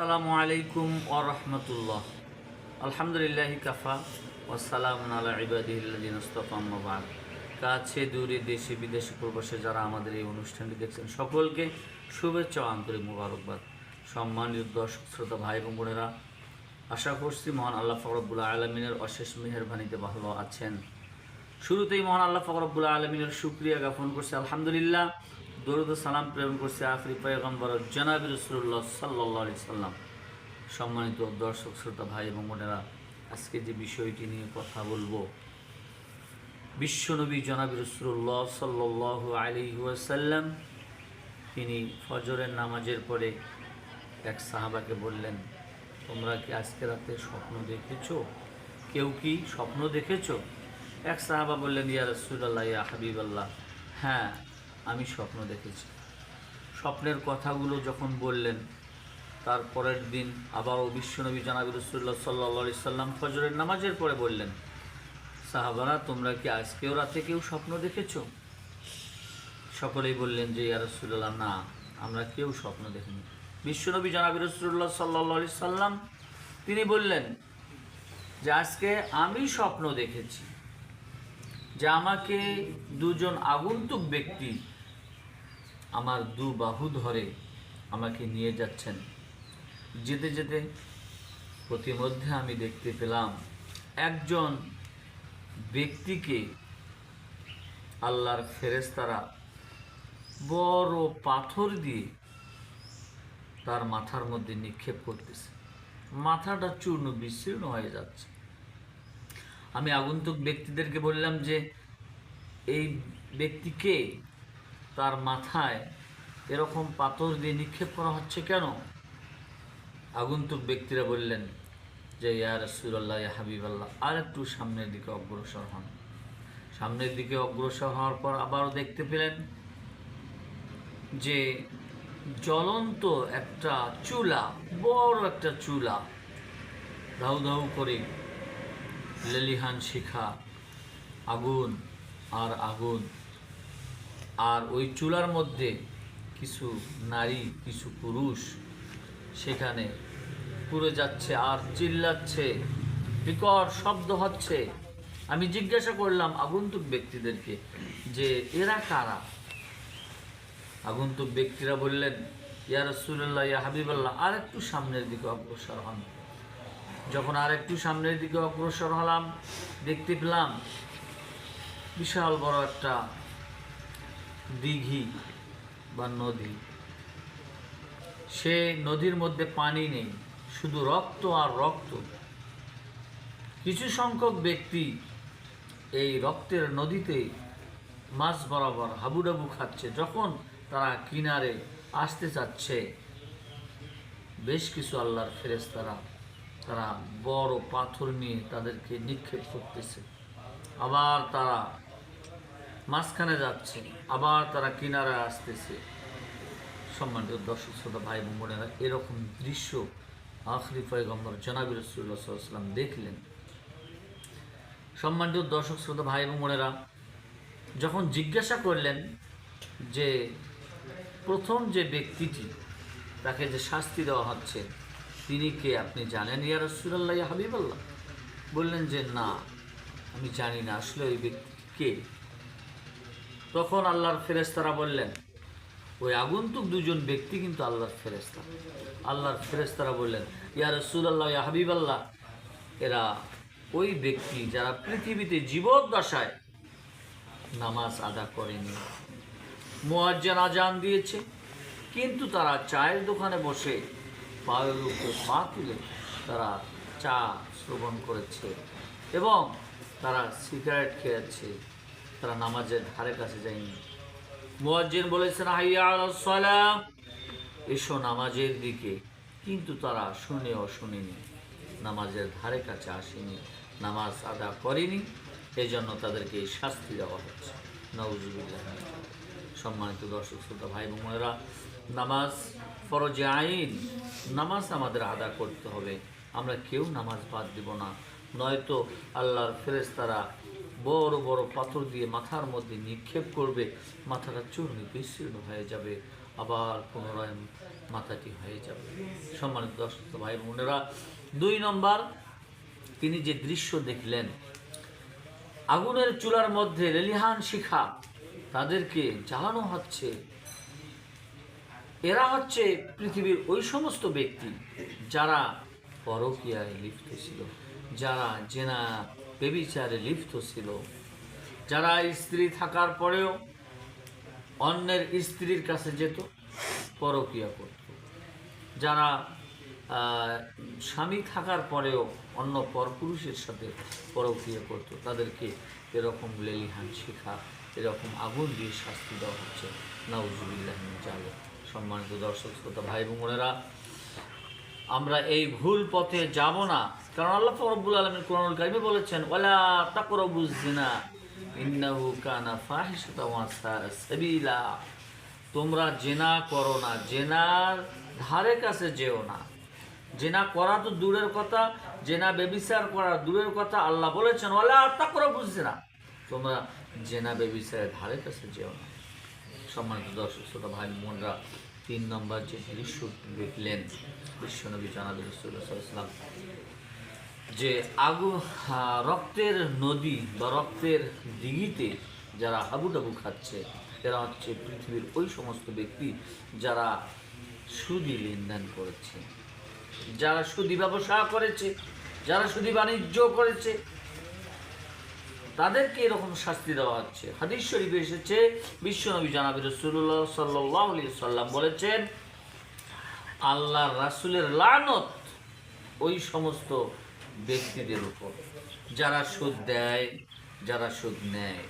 আসসালামু আলাইকুম ও রহমতুল্লাহ। আলহামদুলিল্লাহ কাফা ওসালাম আলা ইবাদিল্লাদিন আম্মাবাদ কাছে, দূরে, দেশে, বিদেশে, প্রবাসে যারা আমাদের এই অনুষ্ঠানটি দেখছেন সকলকে শুভেচ্ছা আন্তরিক মুবারকবাদ। সম্মানিত দর্শক, শ্রোতা, ভাই এবং বোনেরা, আশা করছি মহান আল্লাহ ফকরবুল্লা আলমিনের অশেষ মেহরবানিতে ভালো আছেন। শুরুতেই মহান আল্লাহ ফকরবুল্লা আলমিনের শুক্রিয়া জ্ঞাপন করছে। আলহামদুলিল্লাহ দরুদ সালাম প্রেরণ করছে আখরি পয়গম্বর জনাবি রসুল্লাহ সাল্লাহ সাল্লাম। সম্মানিত দর্শক, শ্রোতা, ভাই এবং বোনেরা, আজকে যে বিষয়টি নিয়ে কথা বলব, বিশ্বনবী জনাবি রসুল্লাহ সাল্লাহ আলী ওয়াসাল্লাম, তিনি ফজরের নামাজের পরে এক সাহাবাকে বললেন, তোমরা কি আজকে রাতে স্বপ্ন দেখেছ? কেউ কি স্বপ্ন দেখেছ? এক সাহাবা বললেন, ইয়া রসুল্লাহ ইয়া হাবিবাল্লাহ। হ্যাঁ। আমি স্বপ্ন দেখেছি। স্বপ্নের কথাগুলো যখন বললেন, তার পরের দিন আবারও বিশ্বনবী জানাবি রসুল্লাহ সাল্লা সাল্লাম ফজরের নামাজের পরে বললেন, সাহাবারা, তোমরা কি আজকেও রাতে কেউ স্বপ্ন দেখেছ? সকলেই বললেন যে, ইয়া রসুল্লাহ না, আমরা কেউ স্বপ্ন দেখিনি। বিশ্বনবী জানাবি রসুল্লাহ সাল্লা সাল্লাম, তিনি বললেন যে, আজকে আমি স্বপ্ন দেখেছি যে, আমাকে দুজন আগন্তুক ব্যক্তি আমার দু বাহু ধরে আমাকে নিয়ে যাচ্ছেন। যেতে যেতে প্রতিমধ্যে আমি দেখতে পেলাম একজন ব্যক্তিকে আল্লাহর ফেরেস্তারা বড় পাথর দিয়ে তার মাথার মধ্যে নিক্ষেপ করতেছে। মাথাটা চূর্ণ বিস্তীর্ণ হয়ে যাচ্ছে। আমি আগন্তুক ব্যক্তিদেরকে বললাম যে, এই ব্যক্তিকে তার মাথায় এরকম পাথর দিয়ে নিক্ষেপ করা হচ্ছে কেন? আগন্তুক ব্যক্তিরা বললেন যে, ইয়া রসুল্লাহ ইয়া হাবিবাল্লাহ আর একটু সামনের দিকে অগ্রসর হন। সামনের দিকে অগ্রসর হওয়ার পর আবারও দেখতে পেলেন যে, জ্বলন্ত একটা চুলা, বড় একটা চুলা, ধাউ ধাউ করে লেলিহান শিখা, আগুন আর আগুন আর ওই চুলার মধ্যে কিছু নারী, কিছু পুরুষ সেখানে পুড়ে যাচ্ছে আর চিল্লাচ্ছে, বিকট শব্দ হচ্ছে। আমি জিজ্ঞাসা করলাম আগন্তুক ব্যক্তিদেরকে যে এরা কারা? আগন্তুক ব্যক্তিরা বললেন, ইয়া রসুল্লাহ ইয়া হাবিবাল্লাহ। আর একটু সামনের দিকে অগ্রসর হন। যখন আর একটু সামনের দিকে অগ্রসর হলাম, দেখতে পেলাম বিশাল বড় একটা দিঘি বা নদী। সে নদীর মধ্যে পানি নেই, শুধু রক্ত আর রক্ত। কিছু সংখ্যক ব্যক্তি এই রক্তের নদীতে মাছ বরাবর হাবুডাবু খাচ্ছে যখন তারা কিনারে আসতে চাচ্ছে। বেশ কিছু আল্লাহর ফেরেস্তারা তারা বড় পাথর নিয়ে তাদেরকে নিক্ষেপ করতেছে। আবার তারা মাঝখানে যাচ্ছে আবার তারা কিনারে আসতেছে। সম্মানিত দর্শক, শ্রোতা, ভাই, বোন, বোনেরা, এরকম দৃশ্য আখরি পয়গম্বর জনাবি রসুল্লাহ দেখলেন। সম্মানিত দর্শক, শ্রোতা, ভাই এবং বোনেরা, যখন জিজ্ঞাসা করলেন যে প্রথম যে ব্যক্তিটি তাকে যে শাস্তি দেওয়া হচ্ছে, তিনি কে আপনি জানেন? ইয়া রসুল্লাহ হাবিবাল্লাহ। বললেন যে, না, আমি জানি না। আসলে ওই ব্যক্তি কে? তখন আল্লাহর ফেরেস্তারা বললেন, ওই আগন্তুক দুজন ব্যক্তি কিন্তু আল্লাহর ফেরেস্তা আল্লাহর ফেরেস্তারা বললেন, ইয়া রসুল্লাহ ইয়া হাবিব আল্লাহ এরা ওই ব্যক্তি যারা পৃথিবীতে জীবদ্দশায় নামাজ আদা করেনি। মোয়াজ্জান আজান দিয়েছে, কিন্তু তারা চায়ের দোকানে বসে পায়ের উপরে পা তুলে তারা চা শ্রবণ করেছে এবং তারা সিগারেট খেয়েছে। তারা নামাজের ধারে কাছে যায়নি। মোয়াজ্জিন বলেছেন, হাইয়া সালাম এসো নামাজের দিকে। কিন্তু তারা শুনেও শুনেনি, নামাজের ধারে কাছে আসেনি, নামাজ আদা করেনি। এই জন্য তাদেরকে এই শাস্তি দেওয়া হচ্ছে। নওজুবিল্লাহ সম্মানিত দর্শক, শ্রোতা, ভাই বোনেরা, নামাজ ফরজে আইন, নামাজ আমাদের আদা করতে হবে। আমরা কেউ নামাজ বাদ দিব না। নয়তো আল্লাহর ফেরেস্তারা বড় বড় পাথর দিয়ে মাথার মধ্যে নিক্ষেপ করবে, মাথাটা চূর্ণ বিস্তীর্ণ হয়ে যাবে, আবার পুনরায় মাথাটি হয়ে যাবে। সম্মানিত দর্শক ভাই বোনেরা, দুই নম্বর, তিনি যে দৃশ্য দেখলেন, আগুনের চুলার মধ্যে রেলিহান শিখা, তাদেরকে জ্বালানো হচ্ছে। এরা হচ্ছে পৃথিবীর ওই সমস্ত ব্যক্তি যারা পরকীয়ায় লিপ্ত ছিল, যারা জেনা বেবিচারে লিপ্ত ছিল। যারা স্ত্রী থাকার পরেও অন্যের স্ত্রীর কাছে যেত, পরকীয়া করত। যারা স্বামী থাকার পরেও অন্য পরপুরুষের সাথে পরক্রিয়া করত, তাদেরকে এরকম লেলিহান শিখা, এরকম আগুন দিয়ে শাস্তি দেওয়া হচ্ছে। নাউজুবিল্লাহ জালে সম্মানিত দর্শক, শ্রোতা, ভাই বোনেরা আমরা এই ভুল পথে যাব না। কারণ আল্লাহ রব্বুল আলমীর কোরআনুল কারিমে বলেছেন, ওয়ালা তাকরাবুজ জিনা ইন্নাহু কানা ওয়া তোমরা জেনা করো না, জেনার ধারে কাছে যেও না। জেনা করা তো দূরের কথা, জেনা বেবিচার করা দূরের কথা আল্লাহ বলেছেন, ওয়ালা তাকরাবুজ না তোমরা জেনা বেবিচারের ধারে কাছে যেও না। সম্মানিত দর্শক, শ্রোতা ভাই, বোনরা তিন নম্বর যে দৃশ্য দেখলেন, বিশ্বনবী জানাবি রসুল্লাহাম যে আগু রক্তের নদী বা রক্তের দিঘিতে যারা হাবুডাবু খাচ্ছে, এরা হচ্ছে পৃথিবীর ওই সমস্ত ব্যক্তি যারা সুদি লেনদেন করেছে। যারা সুদি ব্যবসা করেছে, যারা সুদি বাণিজ্য করেছে তাদেরকে এরকম শাস্তি দেওয়া হচ্ছে। হাদিস শরীফে এসেছে বিশ্বনবী জানাবি রসুল্লাহ সাল্লাহ সাল্লাম বলেছেন, আল্লাহ রাসুলের লানত ওই সমস্ত ব্যক্তিদের উপর। যারা সুদ দেয়, যারা সুদ নেয়,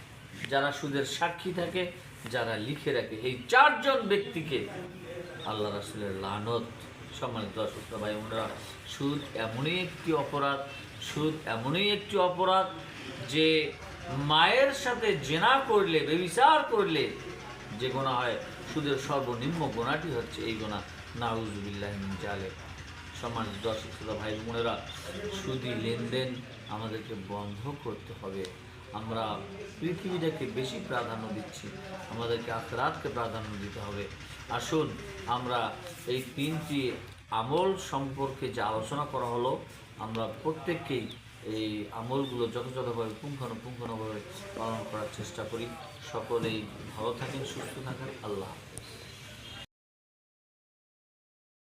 যারা সুদের সাক্ষী থাকে, যারা লিখে রাখে, এই চারজন ব্যক্তিকে আল্লাহ রাসুলের লানত, সম্মানিত দর্শক ভাই বোনেরা, সুদ এমনই একটি অপরাধ, সুদ এমনই একটি অপরাধ যে মায়ের সাথে জেনা করলে, বেবিচার করলে যে গোনা হয়, সুদের সর্বনিম্ন গোনাটি হচ্ছে এই গোনা। নাউজুবিল্লাহ জালে সম্মানিত দর্শক, শ্রোতা, ভাই, বোনেরা, সুদি লেনদেন আমাদেরকে বন্ধ করতে হবে। আমরা পৃথিবীটাকে বেশি প্রাধান্য দিচ্ছি, আমাদেরকে আখরাতকে প্রাধান্য দিতে হবে। আসুন, আমরা এই তিনটি আমল সম্পর্কে যে আলোচনা করা হলো, আমরা প্রত্যেককেই এই আমলগুলো যথাযথভাবে পুঙ্খানুপুঙ্খানুভাবে পালন করার চেষ্টা করি সকলেই ভালো থাকেন সুস্থ থাকেন আল্লাহ।